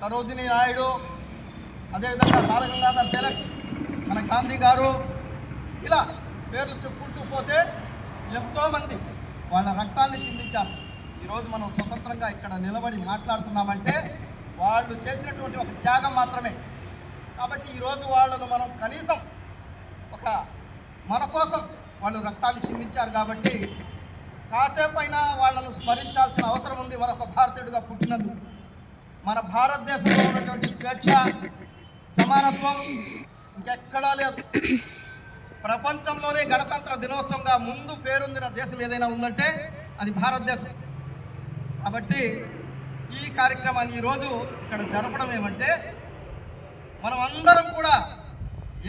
సరోజిని నాయుడు అదేవిధంగా బాలగంగాధర్ తిలక్ మన గాంధీ గారు ఇలా పేర్లు చెప్పుకుంటూ పోతే ఎంతోమంది వాళ్ళ రక్తాన్ని చిందించారు. ఈరోజు మనం స్వతంత్రంగా ఇక్కడ నిలబడి మాట్లాడుతున్నామంటే వాళ్ళు చేసినటువంటి ఒక త్యాగం మాత్రమే. కాబట్టి ఈరోజు వాళ్ళను మనం కనీసం ఒక మన కోసం వాళ్ళు రక్తాన్ని చిందించారు కాబట్టి కాసేపు అయినా వాళ్ళను స్మరించాల్సిన అవసరం ఉంది. మరొక భారతీయుడిగా పుట్టినందుకు. మన భారతదేశంలో ఉన్నటువంటి స్వేచ్ఛ సమానత్వం ఇంకెక్కడా లేదు. ప్రపంచంలోనే గణతంత్ర దినోత్సవంగా ముందు పేరొందిన దేశం ఏదైనా ఉందంటే అది భారతదేశం. కాబట్టి ఈ కార్యక్రమాన్ని ఈరోజు ఇక్కడ జరపడం ఏమంటే మనం అందరం కూడా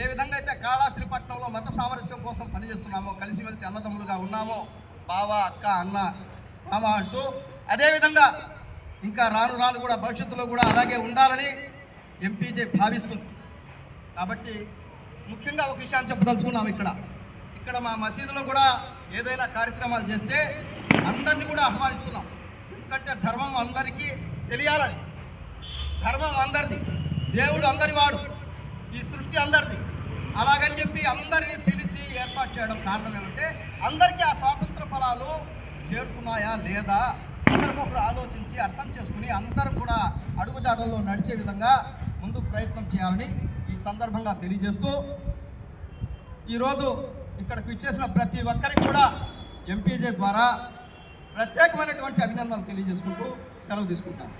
ఏ విధంగా అయితే కాళాశ్రీపట్నంలో మత సామరస్యం కోసం పనిచేస్తున్నామో కలిసిమెలిసి అన్నదమ్ములుగా ఉన్నామో బావ అక్క అన్న మామ అంటూ అదేవిధంగా ఇంకా రాను రాను కూడా భవిష్యత్తులో కూడా అలాగే ఉండాలని ఎంపీజే భావిస్తుంది. కాబట్టి ముఖ్యంగా ఒక విషయాన్ని చెప్పదలుచుకున్నాం ఇక్కడ. ఇక్కడ మా మసీదులో కూడా ఏదైనా కార్యక్రమాలు చేస్తే అందరినీ కూడా ఆహ్వానిస్తున్నాం. ఎందుకంటే ధర్మం అందరికీ తెలియాలని. ధర్మం అందరిది. దేవుడు అందరి వాడు. ఈ సృష్టి అందరిది. అలాగని చెప్పి అందరినీ పిలిచి ఏర్పాటు చేయడం కారణం ఏమంటే అందరికీ ఆ స్వాతంత్ర ఫలాలు చేరుతున్నాయా లేదా? ఒకరికొకరు ఆలోచించి అర్థం చేసుకుని అందరూ కూడా అడుగుజాడల్లో నడిచే విధంగా ముందుకు ప్రయత్నం చేయాలని ఈ సందర్భంగా తెలియజేస్తూ ఈరోజు ఇక్కడికి ఇచ్చేసిన ప్రతి ఒక్కరికి కూడా ఎంపీజే ద్వారా ప్రత్యేకమైనటువంటి అభినందనలు తెలియజేసుకుంటూ సెలవు తీసుకుంటాను